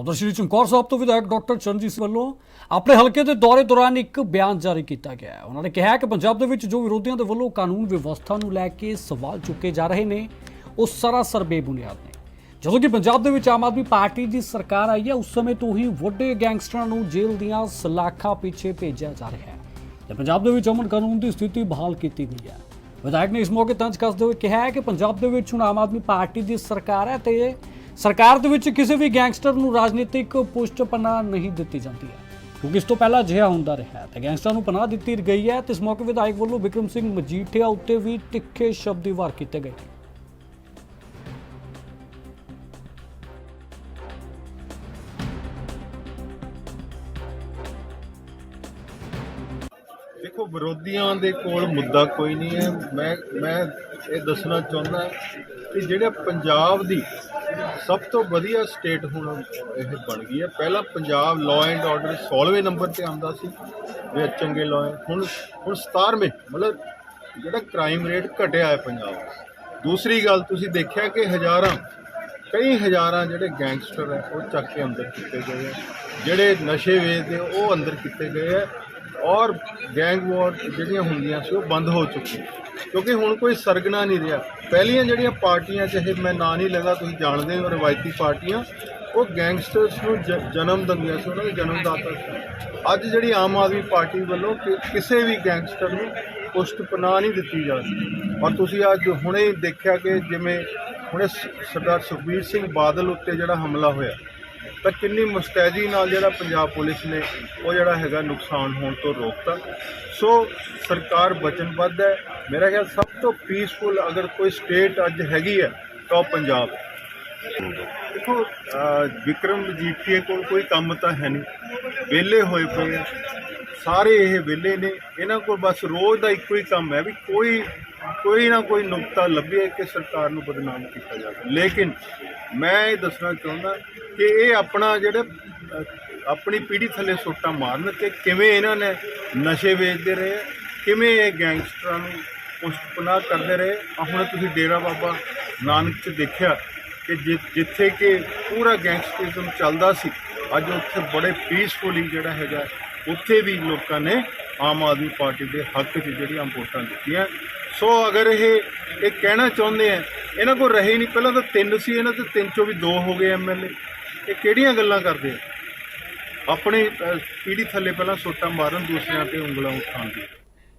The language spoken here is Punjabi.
ਉਧਰ ਸ਼੍ਰੀ ਚਮਕੌਰ ਸਾਹਿਬ ਤੋਂ ਵਿਧਾਇਕ ਡਾਕਟਰ ਚਰਨਜੀਤ ਸਿੰਘ ਵੱਲੋਂ ਆਪਣੇ ਹਲਕੇ ਦੇ ਦੌਰੇ ਦੌਰਾਨ ਇੱਕ ਬਿਆਨ ਜਾਰੀ ਕੀਤਾ ਗਿਆ ਹੈ। ਉਹਨਾਂ ਨੇ ਕਿਹਾ ਕਿ ਪੰਜਾਬ ਦੇ ਵਿੱਚ ਜੋ ਵਿਰੋਧੀਆਂ ਦੇ ਵੱਲੋਂ ਕਾਨੂੰਨ ਵਿਵਸਥਾ ਨੂੰ ਲੈ ਕੇ ਸਵਾਲ ਚੁੱਕੇ ਜਾ ਰਹੇ ਨੇ, ਉਹ ਸਰਾਸਰ ਬੇਬੁਨਿਆਦ ਨੇ। ਜਦੋਂ ਕਿ ਪੰਜਾਬ ਦੇ ਵਿੱਚ ਆਮ ਆਦਮੀ ਪਾਰਟੀ ਦੀ ਸਰਕਾਰ ਆਈ ਹੈ, ਉਸ ਸਮੇਂ ਤੋਂ ਹੀ ਵੱਡੇ ਗੈਂਗਸਟਰਾਂ ਨੂੰ ਜੇਲ੍ਹ ਦੀਆਂ ਸਲਾਖਾਂ ਪਿੱਛੇ ਭੇਜਿਆ ਜਾ ਰਿਹਾ ਹੈ। ਤੇ ਪੰਜਾਬ ਦੇ ਵਿੱਚ ਅਮਨ ਕਾਨੂੰਨ ਦੀ ਸਥਿਤੀ ਬਹਾਲ ਕੀਤੀ ਗਈ ਹੈ। ਵਿਧਾਇਕ ਨੇ ਇਸ ਮੌਕੇ ਤੰਜ ਕੱਸਦੇ ਹੋਏ ਕਿਹਾ ਕਿ ਪੰਜਾਬ ਦੇ ਵਿੱਚ ਹੁਣ ਆਮ ਆਦਮੀ ਪਾਰਟੀ ਦੀ ਸਰਕਾਰ ਹੈ ਤੇ ਸਰਕਾਰ ਦੇ ਵਿੱਚ ਕਿਸੇ ਵੀ ਗੈਂਗਸਟਰ ਨੂੰ ਰਾਜਨੀਤਿਕ ਪੁਸ਼ਟ ਪਨਾਹ ਨਹੀਂ ਦਿੱਤੀ ਜਾਂਦੀ ਹੈ, ਕਿਉਂਕਿ ਇਸ ਤੋਂ ਪਹਿਲਾਂ ਅਜਿਹਾ ਹੁੰਦਾ ਰਿਹਾ ਹੈ। ਤੇ ਗੈਂਗਸਟਰਾਂ ਨੂੰ ਪਨਾਹ ਦਿੱਤੀ ਗਈ ਹੈ ਤੇ ਇਸ ਮੌਕੇ ਵਿਧਾਇਕ ਵੱਲੋਂ ਵਿਕਰਮ ਸਿੰਘ ਮਜੀਠੀਆ ਉੱਤੇ ਵੀ ਤਿੱਖੇ ਸ਼ਬਦੀ ਵਾਰ ਕੀਤੇ ਗਏ ਦੇਖੋ, ਵਿਰੋਧੀਆਂ ਦੇ ਕੋਲ ਮੁੱਦਾ ਕੋਈ ਨਹੀਂ ਹੈ। ਮੈਂ ਮੈਂ ਇਹ ਦੱਸਣਾ ਚਾਹੁੰਦਾ ਕਿ ਜਿਹੜੇ ਪੰਜਾਬ ਦੀ ਸਭ ਤੋਂ ਵਧੀਆ ਸਟੇਟ ਹੁਣ ਇਹ ਬਣ ਗਈ ਹੈ। ਪਹਿਲਾਂ ਪੰਜਾਬ ਲਾਅ ਐਂਡ ਆਰਡਰ 16ਵੇਂ ਨੰਬਰ ਤੇ ਆਉਂਦਾ ਸੀ, ਵੀ ਚੰਗੇ ਲਾਅ ਹੁਣ ਹੁਣ 17ਵੇਂ ਮਤਲਬ ਜਿਹੜਾ ਕ੍ਰਾਈਮ ਰੇਟ ਘਟਿਆ ਹੈ ਪੰਜਾਬ ਦੂਸਰੀ ਗੱਲ, ਤੁਸੀਂ ਦੇਖਿਆ ਕਿ ਹਜ਼ਾਰਾਂ, ਕਈ ਹਜ਼ਾਰਾਂ ਜਿਹੜੇ ਗੈਂਗਸਟਰ ਹੈ, ਉਹ ਚੱਕ ਕੇ ਅੰਦਰ ਕੀਤੇ ਗਏ ਹੈ। ਜਿਹੜੇ ਨਸ਼ੇ ਵੇਚਦੇ, ਉਹ ਅੰਦਰ ਕੀਤੇ ਗਏ ਹੈ। ਔਰ ਗੈਂਗ ਵਾਰ ਜਿਹੜੀਆਂ ਹੁੰਦੀਆਂ ਸੀ ਉਹ ਬੰਦ ਹੋ ਚੁੱਕੀਆਂ। ਕਿਉਂਕਿ ਹੁਣ ਕੋਈ ਸਰਗਣਾ ਨਹੀਂ ਰਿਹਾ। ਪਹਿਲੀਆਂ ਜਿਹੜੀਆਂ ਪਾਰਟੀਆਂ ਚਾਹੇ ਮੈਂ ਨਾਂ ਨਹੀਂ ਲੈਂਦਾ ਤੁਸੀਂ ਜਾਣਦੇ ਹੋ, ਰਵਾਇਤੀ ਪਾਰਟੀਆਂ, ਉਹ ਗੈਂਗਸਟਰਸ ਨੂੰ ਜ- ਜਨਮ ਦਿੰਦੀਆਂ ਸੀ, ਉਹਨਾਂ ਦੇ ਜਨਮਦਾਤਾ ਸੀ। ਅੱਜ ਜਿਹੜੀ ਆਮ ਆਦਮੀ ਪਾਰਟੀ ਵੱਲੋਂ ਕਿ- ਕਿਸੇ ਵੀ ਗੈਂਗਸਟਰ ਨੂੰ ਪੁਸ਼ਟ ਪਨਾਹ ਨਹੀਂ ਦਿੱਤੀ ਜਾ ਸਕਦੀ ਔਰ ਤੁਸੀਂ ਅੱਜ ਹੁਣੇ ਦੇਖਿਆ ਕਿ ਜਿਵੇਂ ਹੁਣੇ ਸਰਦਾਰ ਸੁਖਬੀਰ ਸਿੰਘ ਬਾਦਲ ਉੱਤੇ ਜਿਹੜਾ ਹਮਲਾ ਹੋਇਆ ਤਾਂ ਕਿੰਨੀ ਮੁਸਤੈਦੀ ਨਾਲ ਜਿਹੜਾ ਪੰਜਾਬ ਪੁਲਿਸ ਨੇ ਉਹ ਜਿਹੜਾ ਹੈਗਾ ਨੁਕਸਾਨ ਹੋਣ ਤੋਂ ਰੋਕਤਾ। ਸੋ ਸਰਕਾਰ ਵਚਨਬੱਧ ਹੈ। ਮੇਰਾ ਖਿਆਲ ਸਭ ਤੋਂ ਪੀਸਫੁਲ ਅਗਰ ਕੋਈ ਸਟੇਟ ਅੱਜ ਹੈਗੀ ਹੈ, ਤਾਂ ਉਹ ਪੰਜਾਬ ਦੇਖੋ, ਅਹ, ਵਿਕਰਮ ਮਜੀਠੀਏ ਕੋਲ ਕੋਈ ਕੰਮ ਤਾਂ ਹੈ ਨਹੀਂ। ਵਿਹਲੇ ਹੋਏ ਪਏ ਸਾਰੇ ਇਹ ਵਿਹਲੇ ਨੇ। ਇਹਨਾਂ ਕੋਲ ਬਸ ਰੋਜ਼ ਦਾ ਇੱਕੋ ਹੀ ਕੰਮ ਹੈ ਵੀ ਕੋਈ ਕੋਈ ਨਾ ਕੋਈ ਨੁਕਤਾ ਲੱਭੇ ਕਿ ਸਰਕਾਰ ਨੂੰ ਬਦਨਾਮ ਕੀਤਾ ਜਾਵੇ। ਲੇਕਿਨ ਮੈਂ ਇਹ ਦੱਸਣਾ ਚਾਹੁੰਦਾ ਕਿ ਇਹ ਆਪਣਾ ਜਿਹੜੇ ਅਹ, ਆਪਣੀ ਪੀੜ੍ਹੀ ਥੱਲੇ ਸੋਟਾ ਮਾਰਨ ਕਿ ਕਿਵੇਂ ਇਹਨਾਂ ਨੇ ਨਸ਼ੇ ਵੇਚਦੇ ਰਹੇ ਕਿਵੇਂ ਇਹ ਗੈਂਗਸਟਰਾਂ ਨੂੰ ਪੁਸ਼ਤਪਨਾ ਕਰਦੇ ਰਹੇ। ਆ ਹੁਣ ਤੁਸੀਂ ਡੇਰਾ ਬਾਬਾ ਨਾਨਕ ਚ ਦੇਖਿਆ ਕਿ ਜਿ- ਜਿੱਥੇ ਕਿ ਪੂਰਾ ਗੈਂਗਸਟਰਿਜ਼ਮ ਚੱਲਦਾ ਸੀ ਅੱਜ ਉੱਥੇ ਬੜੇ ਪੀਸਫੁਲੀ ਜਿਹੜਾ ਹੈਗਾ ਉੱਥੇ ਵੀ ਲੋਕਾਂ ਨੇ ਆਮ ਆਦਮੀ ਪਾਰਟੀ ਦੇ ਹੱਕ 'ਚ ਜਿਹੜੀਆਂ ਵੋਟਾਂ ਦਿੱਤੀਆਂ। ਸੋ ਅਗਰ ਇਹ ਇਹ ਕਹਿਣਾ ਚਾਹੁੰਦੇ ਆ ਇਹਨਾਂ ਕੋਲ ਰਹੇ ਨਹੀਂ ਪਹਿਲਾਂ ਤਾਂ ਤਿੰਨ ਸੀ ਇਹਨਾਂ ਤੇ ਤਿੰਨ ਚੋਂ ਵੀ ਦੋ ਹੋ ਗਏ ਐਮਐਲਏ ਇਹ ਕਿਹੜੀਆਂ ਗੱਲਾਂ ਕਰਦੇ ਆ? ਆਪਣੇ ਅਹ, ਪੀੜ੍ਹੀ ਥੱਲੇ ਪਹਿਲਾਂ ਸੋਟਾਂ ਮਾਰਨ ਦੂਸਰਿਆਂ ਤੇ ਉਂਗਲਾਂ ਉਠਾਉਣ ਦੀ।